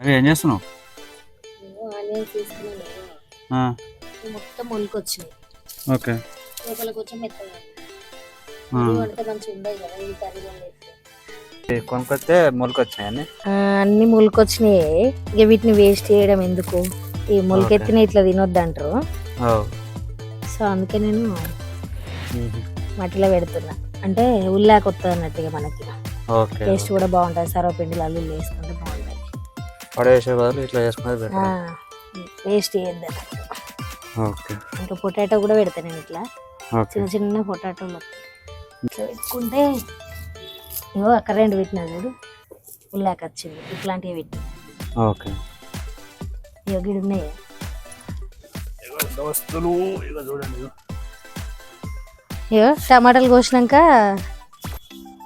అరే ఏం చేస్తున్నావు? ఆనియన్స్ తీసుకున్నాను. ఆ, మొత్తం మొలికొచ్చినాయి ఓకే. లోపల కొంచెం మెత్తగా ఆ. ఇది వండితే మంచిగా ఉండదు కదా ఇది కర్రీ వండేస్తే ఇది కొనుక్కొస్తే మొలకొచ్చినాయని? అన్ని మొలకొచ్చినాయి. ఇక వీటిని వేస్ట్ చేయడం ఎందుకు? ఈ మొలకెత్తిన ఇట్లా తినొద్దు అంటారు ఓ. సో అందుకే నేను మట్టిలో పెడుతున్నా. అంటే ఉల్లాక వస్తుంది అన్నట్టుగా మనకి. ఓకే. టేస్ట్ కూడా బాగుంటుంది. సర్వపిండిలు అల్లు వేసుకుంటే బాగుంటుంది. పడేసే బదులు ఇట్లా చేసుకునేది బెటర్ వేస్ట్ చేయొద్దు ఓకే. ఇంకా పొటాటో కూడా పెడతాను నేను ఇట్లా. చిన్న చిన్న పొటాటోలు ఇట్లా పెట్టుకుంటే ఇగో అక్కడ రెండు పెట్టినా చూడు ఉల్లాక వచ్చింది. ఇట్లాంటివి పెట్టి ఓకే. ఇగో గిడి ఉన్నాయి. దోస్తులు చూడండి. ఇగో టమాటాలు కోసినాక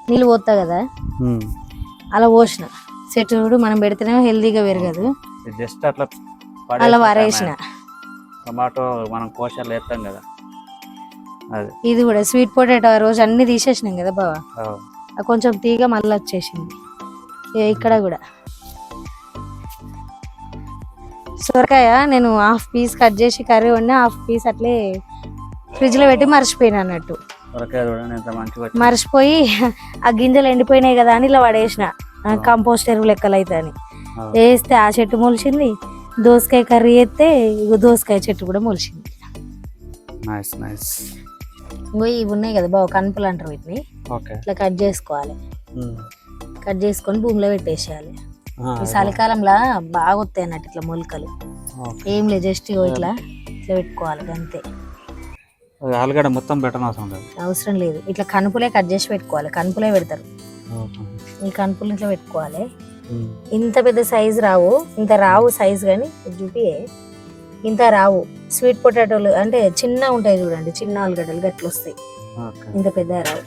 నీళ్ళు పోతా కదా. అలా పోసిన చెట్టు చూడు మనం పెడితేనే హెల్దీగా పెరగదు. జస్ట్ అట్లా అలా వారేసిన. టమాటో మనం కోశాలు వేస్తాం కదా. ఇది కూడా స్వీట్ పొటాటో ఆ రోజు అన్ని తీసేసినాం కదా బావ. కొంచెం తీగ మళ్ళీ వచ్చేసింది. ఇక్కడ కూడా. సొరకాయ నేను హాఫ్ పీస్ కట్ చేసి కర్రీ వండి హాఫ్ పీస్ అట్లే ఫ్రిడ్జ్లో పెట్టి మర్చిపోయినా అన్నట్టు. మర్చిపోయి ఆ గింజలు ఎండిపోయినాయి కదా అని ఇలా పడేసిన. కంపోస్ట్ ఎరువు లెక్కలు ఆ. వేస్తే ఆ చెట్టు మొలిచింది దోసకాయ కర్రీ వేస్తే ఇగో దోసకాయ చెట్టు కూడా మొలిచింది. నైస్ నైస్ ఇంకో ఇవి ఉన్నాయి కదా బావ కనుపులు అంటారు వీటిని. ఇట్లా కట్ చేసుకోవాలి. ఉమ్. కట్ చేసుకొని భూమిలో పెట్టేసేయాలి. ఈ చలికాలంలో బాగా వస్తాయి అన్నట్టు ఇట్లా మొలకలు. ఏం లేదు జస్ట్ ఇట్లా ఇట్లా పెట్టుకోవాలి అంతే. ఆలుగడ్డ మొత్తం పెట్టనవసరం అవసరం లేదు. అవసరం లేదు. ఇట్లా కనుపులే కట్ చేసి పెట్టుకోవాలి కనుపులే పెడతారు. ఈ కనుపులు ఇట్లా పెట్టుకోవాలి. ఇంత పెద్ద సైజు రావు. ఇంత రావు సైజు కానీ చూపి. ఇంత రావు. స్వీట్ పొటాటోలు అంటే చిన్న ఉంటాయి చూడండి చిన్న ఆలుగడ్డలు గట్ల వస్తాయి. ఇంత పెద్ద రావు.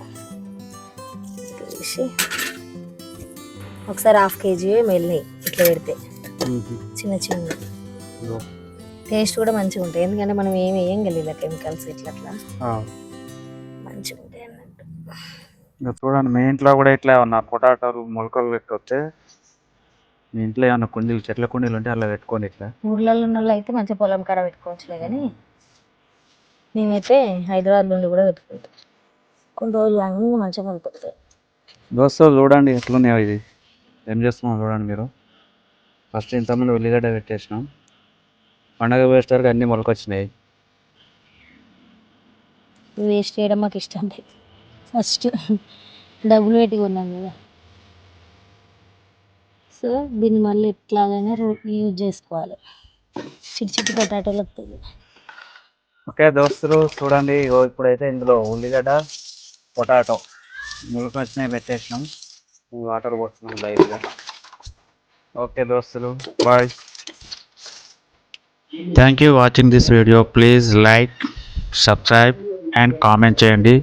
ఒకసారి హాఫ్ కేజీ మెల్లినాయి ఇట్లా పెడితే. చిన్న చిన్న. టేస్ట్ కూడా మంచిగా ఉంటాయి. ఎందుకంటే మనం ఏం వేయం ఇలా కెమికల్స్ ఇట్లా అట్లా. మంచిగా ఉంటాయి అన్నట్టు. ఇంకా చూడండి మీ ఇంట్లో కూడా ఇట్లా ఏమన్నా పొటాటోలు మొలకలు పెట్టుకొస్తే మీ ఇంట్లో ఏమన్నా కుండీలు చెట్ల కుండీలు ఉంటే అలా పెట్టుకోండి ఇట్లా. ఊర్లలో ఉన్న వాళ్ళు అయితే మంచిగా పొలం కాడ పెట్టుకోవచ్చులే కానీ మేమైతే హైదరాబాద్ నుండి కూడా పెట్టుకుంటాం. కొన్ని రోజులు అన్నీ మంచిగా కొనుక్కుంటాయి దోస్తులు చూడండి ఎట్లున్నాయో ఇది. ఏం చేస్తున్నాం చూడండి మీరు. ఫస్ట్ ఇంతమంది ఉల్లిగడ్డ పెట్టేసినాం. పండగ వేసేసరికి అన్నీ మొలకొచ్చినాయి. వేస్ట్ చేయడం మాకు ఇష్టం లేదు. ఫస్ట్ డబ్బులు పెట్టి కొన్నాం కదా. సో దీన్ని మళ్ళీ ఎట్లాగైనా యూజ్ చేసుకోవాలి. చిట్టి చిట్టి పొటాటోలు వస్తుంది ఓకే దోస్తులు చూడండి ఇప్పుడైతే ఇందులో ఉల్లిగడ్డ పొటాటో మొలకొచ్చినాయి పెట్టేసినాం. వాటర్ పోస్తున్నాం లైట్గా. ఓకే దోస్తులు bye. Thank you watching this video please like subscribe and comment చేయండి.